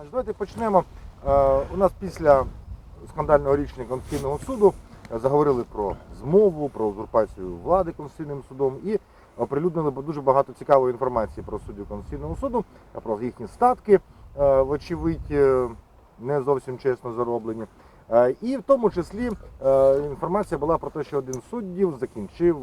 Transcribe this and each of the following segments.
Іванович, давайте почнемо. Е, У нас після скандального рішення Конституційного суду е, заговорили про змову, про узурпацію влади Конституційним судом і оприлюднили дуже багато цікавої інформації про суддів Конституційного суду, е, про їхні статки, вочевидь, не зовсім чесно зароблені. І в тому числі інформація була про те, що один з суддів закінчив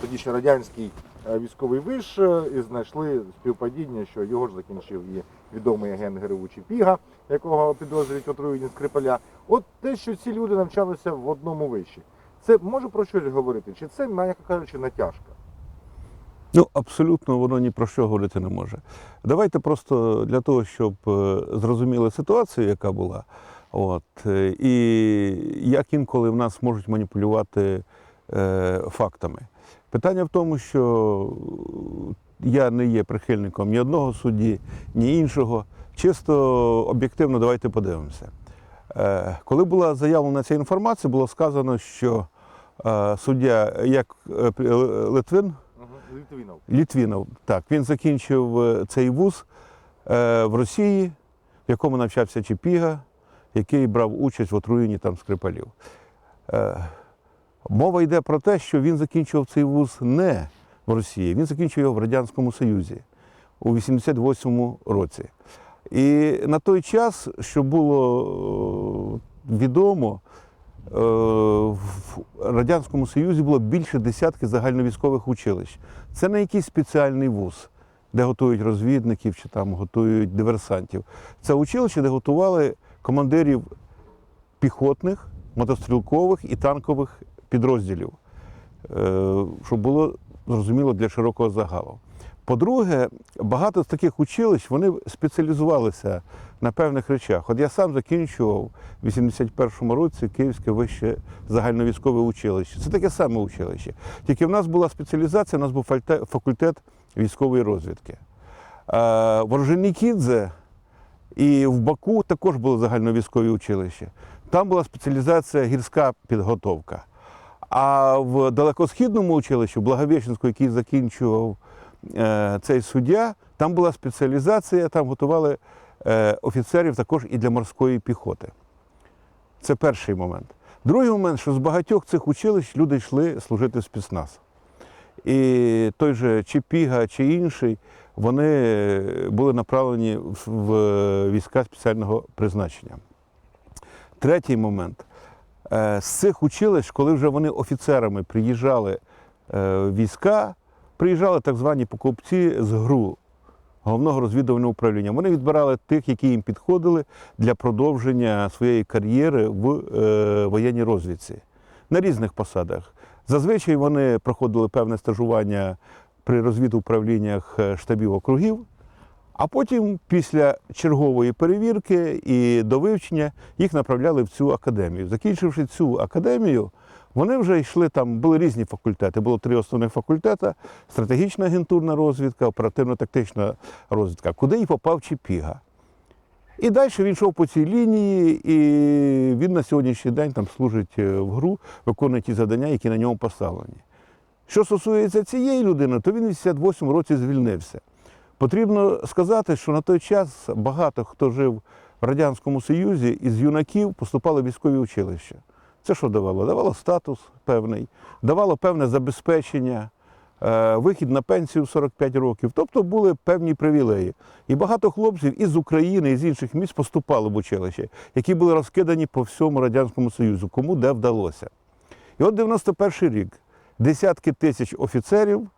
тоді ще радянський військовий виш і знайшли співпадіння, що його ж закінчив і відомий агент ГРУ Чіпіга, якого підозрюють отруєння Скрипаля. От те, що ці люди навчалися в одному виші, це може про щось говорити? Чи це, м'яко кажучи, натяжка? Ну, абсолютно воно ні про що говорити не може. Давайте просто для того, щоб е, зрозуміли ситуацію, яка була, от, е, і як інколи в нас можуть маніпулювати е, фактами. Питання в тому, що я не є прихильником ні одного судді, ні іншого. Чисто об'єктивно давайте подивимося. Е, коли була заявлена ця інформація, було сказано, що е, суддя як е, Литвин. Літвінов. Літвінов, так, він закінчив цей вуз в Росії, в якому навчався Чепіга, який брав участь в отруєнні там Скрипалів. Мова йде про те, що він закінчував цей вуз не Росії, він закінчив його в Радянському Союзі у 88-му році. І на той час, що було е, відомо, е, в Радянському Союзі було більше десятки загальновійськових училищ. Це не якийсь спеціальний вуз, де готують розвідників чи там готують диверсантів. Це училище, де готували командирів піхотних, мотострілкових і танкових підрозділів, е, щоб було зрозуміло для широкого загалу. По-друге, багато з таких училищ вони спеціалізувалися на певних речах. От я сам закінчував в 81-му році Київське вище загальновійськове училище. Це таке саме училище. Тільки в нас була спеціалізація, у нас був факультет військової розвідки. Е, В Орджонікідзе і в Баку також було загальновійськові училища. Там була спеціалізація гірська підготовка. А в далекосхідному училищі, в Благовіщенську, який закінчував е, цей суддя, там була спеціалізація, там готували е, офіцерів також і для морської піхоти. Це перший момент. Другий момент, що з багатьох цих училищ люди йшли служити в спецназ. І той же чи Піга, чи інший, вони були направлені в війська спеціального призначення. Третій момент. Е, З цих училищ, коли вже вони офіцерами приїжджали е, війська, приїжджали так звані покупці з ГРУ, головного розвідувального управління. Вони відбирали тих, які їм підходили для продовження своєї кар'єри в е, воєнній розвідці на різних посадах. Зазвичай вони проходили певне стажування при розвідуправліннях штабів округів, а потім, після чергової перевірки і довивчення, їх направляли в цю академію. Закінчивши цю академію, вони вже йшли там, були різні факультети. Було три основних факультети: стратегічна агентурна розвідка, оперативно-тактична розвідка, куди і попав Чіпіга. І далі він йшов по цій лінії, і він на сьогоднішній день там служить е, в гру, виконує ті завдання, які на ньому поставлені. Що стосується цієї людини, то він в 88 році звільнився. Потрібно сказати, що на той час багато хто жив в Радянському Союзі із юнаків поступали в військові училища. Це що давало? Давало статус певний, давало певне забезпечення, е, вихід на пенсію в 45 років. Тобто були певні привілеї. І багато хлопців із України, і з інших міст поступали в училище, які були розкидані по всьому Радянському Союзу, кому де вдалося. І от 91 рік десятки тисяч офіцерів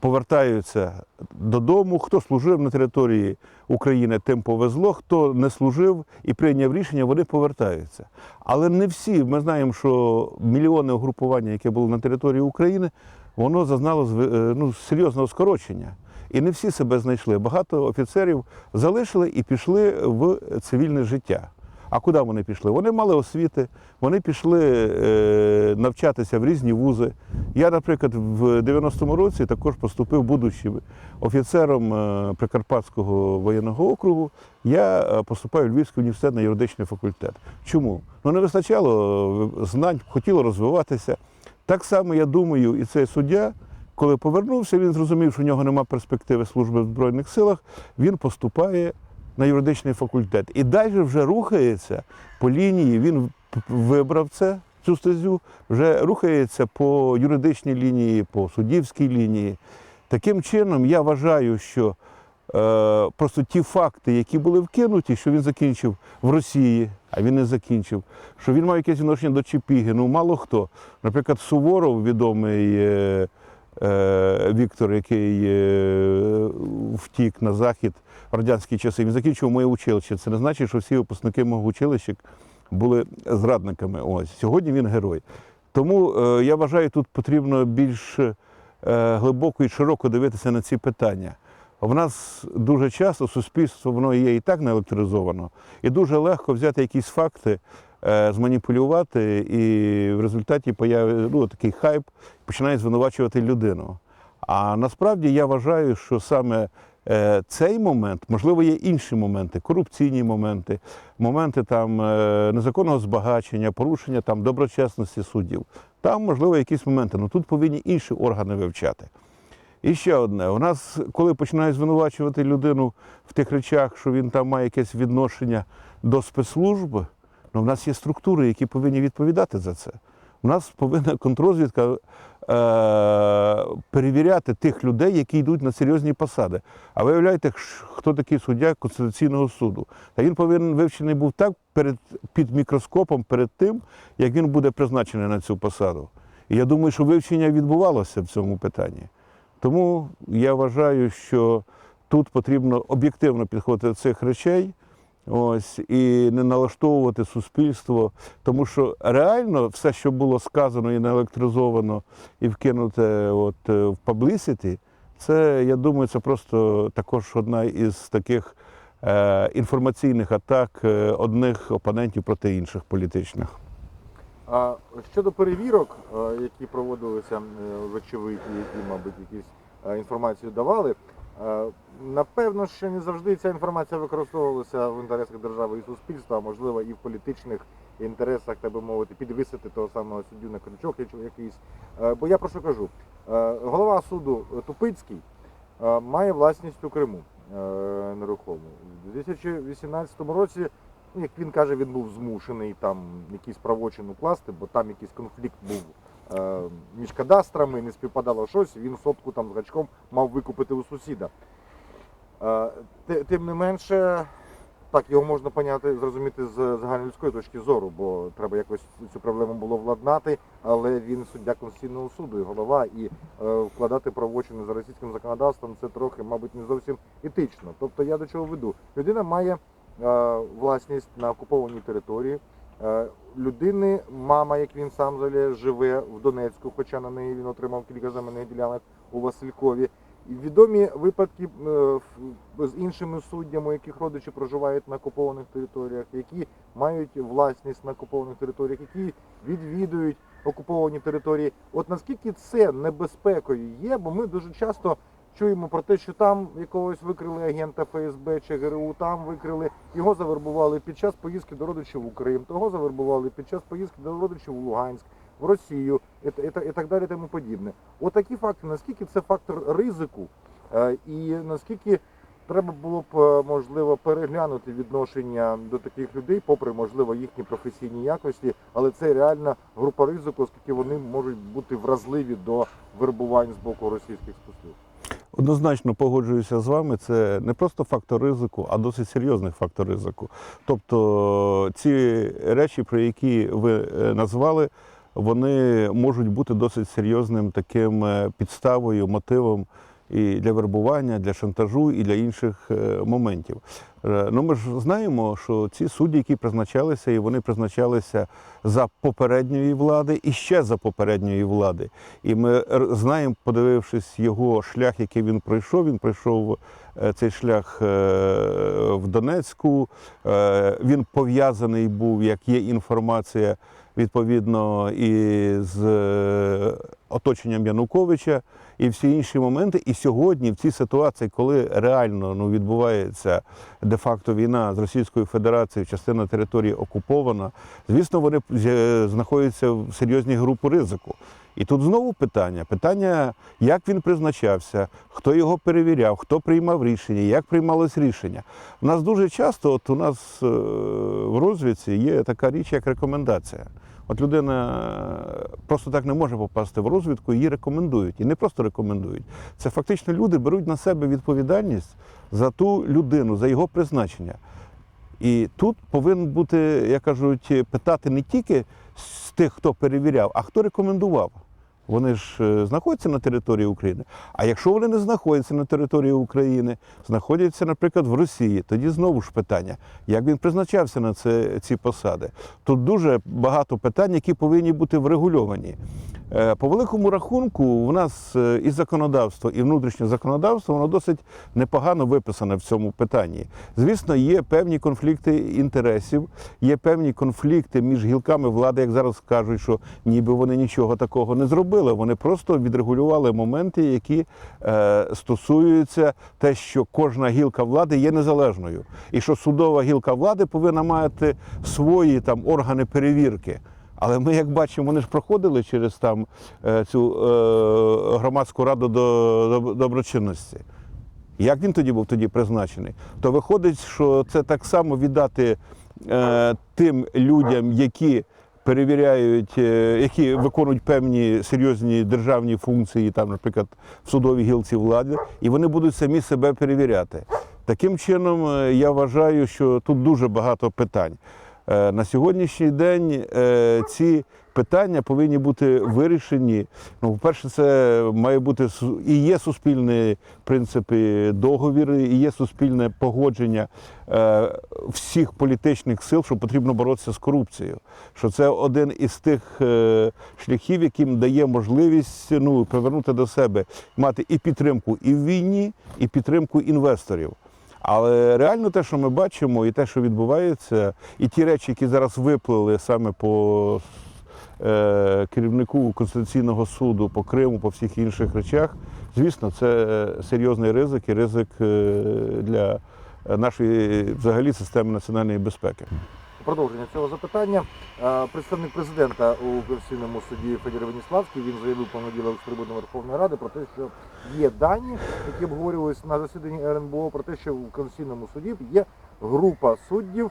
повертаються додому. Хто служив на території України, тим повезло, хто не служив і прийняв рішення, вони повертаються. Але не всі. Ми знаємо, що мільйонне угрупування, яке було на території України, воно зазнало е, ну, серйозного скорочення. І не всі себе знайшли. Багато офіцерів залишили і пішли в цивільне життя. А куди вони пішли? Вони мали освіти, вони пішли е, навчатися в різні вузи. Я, наприклад, в 90-му році також поступив, будучи офіцером е, Прикарпатського воєнного округу, я е, поступаю в Львівський університет на юридичний факультет. Чому? Ну не вистачало е, знань, хотіло розвиватися. Так само, я думаю, і цей суддя, коли повернувся, він зрозумів, що в нього немає перспективи служби в Збройних силах, він поступає на юридичний факультет. І далі вже рухається по лінії. Він вибрав це, цю стезю, вже рухається по юридичній лінії, по суддівській лінії. Таким чином, я вважаю, що е, просто ті факти, які були вкинуті, що він закінчив в Росії, а він не закінчив, що він мав якесь відношення до Чепіги. Ну, мало хто. Наприклад, Суворов, відомий е, е, Віктор, який е, втік на захід радянські часи, він закінчив моє училище. Це не значить, що всі випускники мого училища були зрадниками. Ось сьогодні він герой. Тому е, я вважаю, тут потрібно більш е, глибоко і широко дивитися на ці питання. В нас дуже часто суспільство воно є і так не електризовано, і дуже легко взяти якісь факти, е, зманіпулювати, і в результаті появи ну, такий хайп починає звинувачувати людину. А насправді я вважаю, що саме цей момент, можливо, є інші моменти, корупційні моменти, моменти там е, незаконного збагачення, порушення там доброчесності суддів. Там, можливо, якісь моменти, але тут повинні інші органи вивчати. І ще одне: у нас, коли починають звинувачувати людину в тих речах, що він там має якесь відношення до спецслужб, ну в нас є структури, які повинні відповідати за це. У нас повинна контрозвідка е- перевіряти тих людей, які йдуть на серйозні посади. А виявляєте, хто такий суддя Конституційного суду? Та він повинен вивчений був так перед, під мікроскопом перед тим, як він буде призначений на цю посаду. І я думаю, що вивчення відбувалося в цьому питанні. Тому я вважаю, що тут потрібно об'єктивно підходити до цих речей. Ось і не налаштовувати суспільство, тому що реально все, що було сказано і наелектризовано, і вкинуте от е, в паблісіті, це я думаю, це просто також одна із таких е, інформаційних атак е, одних опонентів проти інших політичних. А щодо перевірок, які проводилися вочевидь, які, мабуть, якісь інформацію давали, напевно, що не завжди ця інформація використовувалася в інтересах держави і суспільства, а можливо і в політичних інтересах, так би мовити, підвисити того самого суддю на крючок якийсь. Бо я про що кажу? Голова суду Тупицький має власність у Криму нерухому. У 2018 році Ну, як він каже, він був змушений там якийсь правочин укласти, бо там якийсь конфлікт був між кадастрами, не співпадало щось, він сотку там з гачком мав викупити у сусіда. Е, тим не менше, так, його можна поняти, зрозуміти з загальнолюдської точки зору, бо треба якось цю проблему було владнати, але він суддя Конституційного суду і голова, і е, вкладати правочини за російським законодавством це трохи, мабуть, не зовсім етично. Тобто я до чого веду? Людина має е, власність на окупованій території. Е, Людини, мама, як він сам заявляє, живе в Донецьку, хоча на неї він отримав кілька земельних ділянок у Василькові. Відомі випадки е, з іншими суддями, яких родичі проживають на окупованих територіях, які мають власність на окупованих територіях, які відвідують окуповані території. От наскільки це небезпекою є, бо ми дуже часто чуємо про те, що там якогось викрили агента ФСБ чи ГРУ, там викрили, його завербували під час поїздки до родичів у Крим, того завербували під час поїздки до родичів у Луганськ, в Росію і, і, і так далі, тому подібне. От факти, наскільки це фактор ризику, е, і наскільки треба було б е, можливо переглянути відношення до таких людей, попри можливо їхні професійні якості, але це реальна група ризику, оскільки вони можуть бути вразливі до вербувань з боку російських спецслужб. Однозначно погоджуюся з вами. Це не просто фактор ризику, а досить серйозний фактор ризику. Тобто ці речі, про які ви е, назвали, вони можуть бути досить серйозним таким е, підставою, мотивом і для вербування, для шантажу, і для інших е, моментів. Е, Ну, ми ж знаємо, що ці судді, які призначалися, і вони призначалися за попередньої влади і ще за попередньої влади. І ми знаємо, подивившись його шлях, який він пройшов, він пройшов е, цей шлях в Донецьку. Він пов'язаний був, як є інформація, відповідно, із е, оточенням Януковича і всі інші моменти. І сьогодні, в цій ситуації, коли реально ну, відбувається де-факто війна з Російською Федерацією, частина території окупована, звісно, вони е, знаходяться в серйозній групі ризику. І тут знову питання: питання, як він призначався, хто його перевіряв, хто приймав рішення, як приймалось рішення. У нас дуже часто, от у нас е, в розвідці є така річ, як рекомендація. От людина просто так не може попасти в розвідку, її рекомендують. І не просто рекомендують. Це фактично люди беруть на себе відповідальність за ту людину, за його призначення. І тут повинен бути, як кажуть, питати не тільки з тих, хто перевіряв, а хто рекомендував. Вони ж е, знаходяться на території України. А якщо вони не знаходяться на території України, знаходяться, наприклад, в Росії, тоді знову ж питання, як він призначався на це, ці посади. Тут дуже багато питань, які повинні бути врегульовані. Е, По великому рахунку, в нас е, і законодавство, і внутрішнє законодавство, воно досить непогано виписане в цьому питанні. Звісно, є певні конфлікти інтересів, є певні конфлікти між гілками влади, як зараз кажуть, що ніби вони нічого такого не зробили. Вони просто відрегулювали моменти, які е, стосуються те, що кожна гілка влади є незалежною, і що судова гілка влади повинна мати свої там органи перевірки. Але ми, як бачимо, вони ж проходили через там е, цю е, громадську раду до доброчинності. Як він тоді був тоді призначений? То виходить, що це так само віддати е, тим людям, які перевіряють, е, які виконують певні серйозні державні функції, там, наприклад, в судовій гілці влади, і вони будуть самі себе перевіряти. Таким чином, е, я вважаю, що тут дуже багато питань. Е, На сьогоднішній день е, ці питання повинні бути вирішені. Ну, по-перше, це має бути і є суспільні принципи договіри, і є суспільне погодження е, всіх політичних сил, що потрібно боротися з корупцією. Що це один із тих шляхів, яким дає можливість ну, привернути до себе, мати і підтримку і в війні, і підтримку інвесторів. Але реально те, що ми бачимо, і те, що відбувається, і ті речі, які зараз виплили саме по е, керівнику Конституційного суду, по Криму, по всіх інших речах, звісно, це серйозний ризик і ризик е, для нашої взагалі системи національної безпеки. Продовження цього запитання. Е, Представник президента у Конституційному суді Федір Веніславський він заявив понеділок з трибуни Верховної Ради про те, що є дані, які обговорювалися на засіданні РНБО, про те, що в Конституційному суді є група суддів,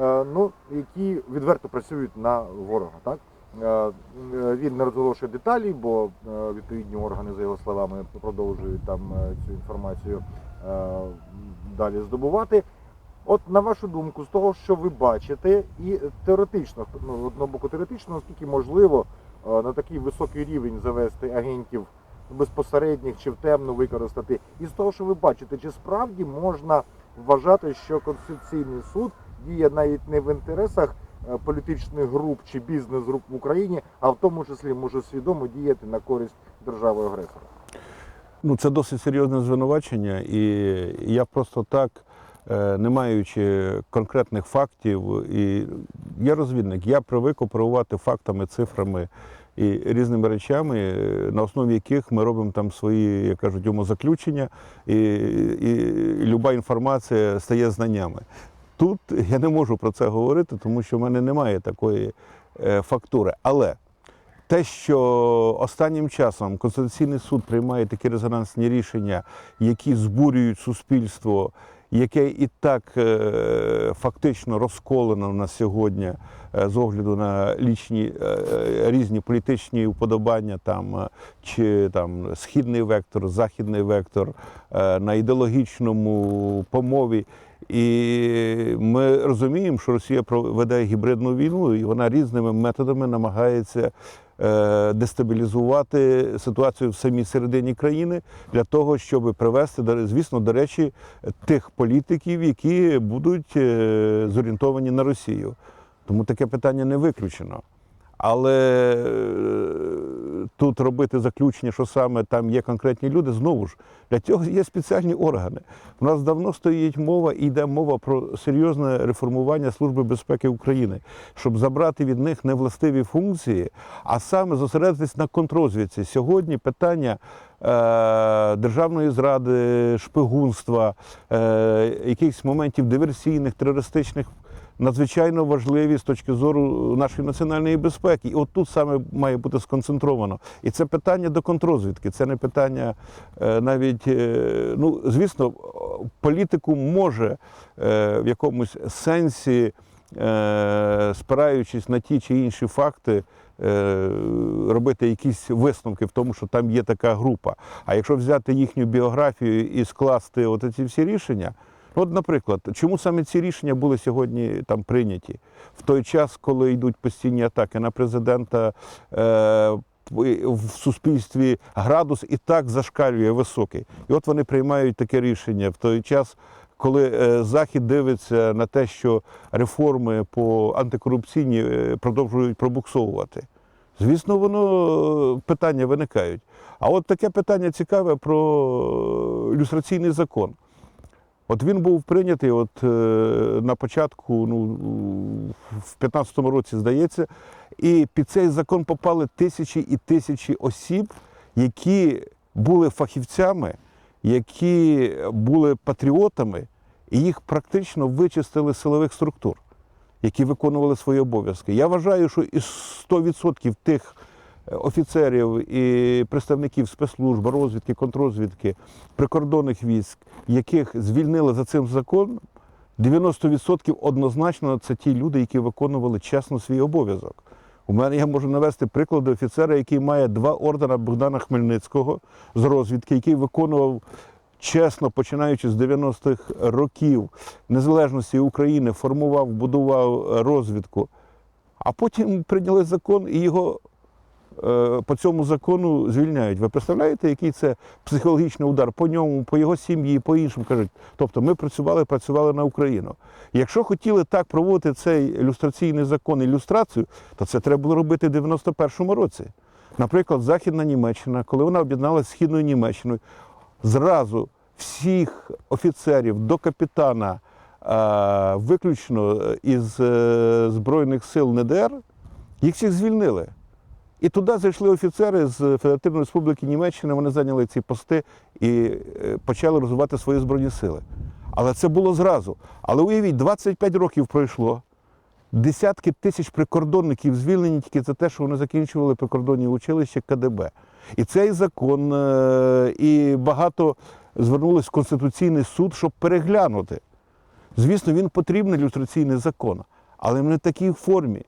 е, ну, які відверто працюють на ворога. Так? Е, Він не розголошує деталі, бо відповідні органи, за його словами, продовжують там цю інформацію далі здобувати. От на вашу думку, з того, що ви бачите, і теоретично, ну, з одного боку теоретично, наскільки можливо е, на такий високий рівень завести агентів безпосередніх чи в темну використати, і з того, що ви бачите, чи справді можна вважати, що Конституційний суд діє навіть не в інтересах е, політичних груп чи бізнес-груп в Україні, а в тому числі може свідомо діяти на користь держави агресора? Ну, це досить серйозне звинувачення, і я просто так, не маючи конкретних фактів, і я розвідник, я привик оперувати фактами, цифрами і різними речами, е, на основі яких ми робимо там свої, як кажуть, умозаключення, і, і люба інформація стає знаннями. Тут я не можу про це говорити, тому що в мене немає такої е, фактури. Але те, що останнім часом Конституційний суд приймає такі резонансні рішення, які збурюють суспільство, яке і так е, фактично розколено на сьогодні е, з огляду на лічні е, різні політичні уподобання, там чи там східний вектор, західний вектор, на ідеологічному помові. І ми розуміємо, що Росія веде гібридну війну, і вона різними методами намагається дестабілізувати ситуацію в самій середині країни для того, щоб привести, звісно, до речі, тих політиків, які будуть е, зорієнтовані на Росію. Тому таке питання не виключено. Але е, тут робити заключення, що саме там є конкретні люди, знову ж для цього є спеціальні органи. У нас давно стоїть мова і йде мова про серйозне реформування Служби безпеки України, щоб забрати від них невластиві функції, а саме зосередитись на контрозвідці. Сьогодні питання е, державної зради, шпигунства, е, якихось моментів диверсійних, терористичних надзвичайно важливі з точки зору нашої національної безпеки. І от тут саме має бути сконцентровано. І це питання до контрозвідки. Це не питання е, навіть, е, ну звісно, політику може е, в якомусь сенсі, е, спираючись на ті чи інші факти. е, Робити якісь висновки в тому, що там є така група. А якщо взяти їхню біографію і скласти от ці всі рішення, от, наприклад, чому саме ці рішення були сьогодні там прийняті в той час, коли йдуть постійні атаки на президента е, в суспільстві градус і так зашкалює високий. І от вони приймають таке рішення в той час, коли е, Захід дивиться на те, що реформи по антикорупційні е, продовжують пробуксовувати. Звісно, воно е, питання виникають. А от таке питання цікаве про люстраційний закон. От він був прийнятий от, е, на початку, ну, в 15-му році, здається, і під цей закон попали тисячі і тисячі осіб, які були фахівцями, які були патріотами, і їх практично вичистили з силових структур, які виконували свої обов'язки. Я вважаю, що із 100% тих офіцерів і представників спецслужб, розвідки, контрозвідки, прикордонних військ, яких звільнили за цим законом, 90% однозначно це ті люди, які виконували чесно свій обов'язок. У мене я можу навести приклади офіцера, який має два ордена Богдана Хмельницького з розвідки, який виконував чесно, починаючи з 90-х років незалежності України, формував, будував розвідку. А потім прийняли закон і його е, по цьому закону звільняють. Ви представляєте, який це психологічний удар по ньому, по його сім'ї, по іншим кажуть. Тобто ми працювали, працювали на Україну. Якщо хотіли так проводити цей люстраційний закон ілюстрацію, то це треба було робити в 91-му році. Наприклад, Західна Німеччина, коли вона об'єдналася з Східною Німеччиною, зразу всіх офіцерів до капітана, е, виключно із е, Збройних сил НДР, їх всіх звільнили. І туди зайшли офіцери з Федеративної Республіки Німеччини, вони зайняли ці пости і е, почали розвивати свої збройні сили. Але це було зразу. Але уявіть, 25 років пройшло. Десятки тисяч прикордонників звільнені тільки за те, що вони закінчували прикордонні училища КДБ. І цей закон, е, і багато звернулись в Конституційний суд, щоб переглянути. Звісно, він потрібний люстраційний закон, але не в такій формі.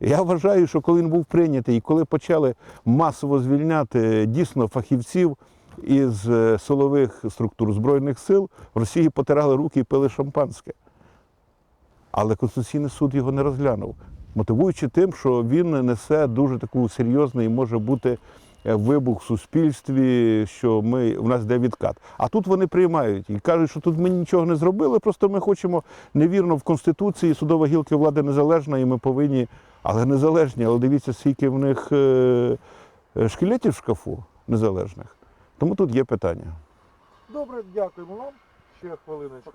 Я вважаю, що коли він був прийнятий і коли почали масово звільняти дійсно фахівців із е, силових структур Збройних сил, в Росії потирали руки і пили шампанське. Але Конституційний суд його не розглянув, мотивуючи тим, що він несе дуже таку серйозну і може бути е, вибух в суспільстві, що ми, в нас йде відкат. А тут вони приймають і кажуть, що тут ми нічого не зробили, просто ми хочемо невірно в Конституції, судова гілка влади незалежна, і ми повинні, але незалежні, але дивіться, скільки в них е, е, шкелетів в шкафу незалежних. Тому тут є питання. Добре, дякуємо вам. Ще хвилиночку.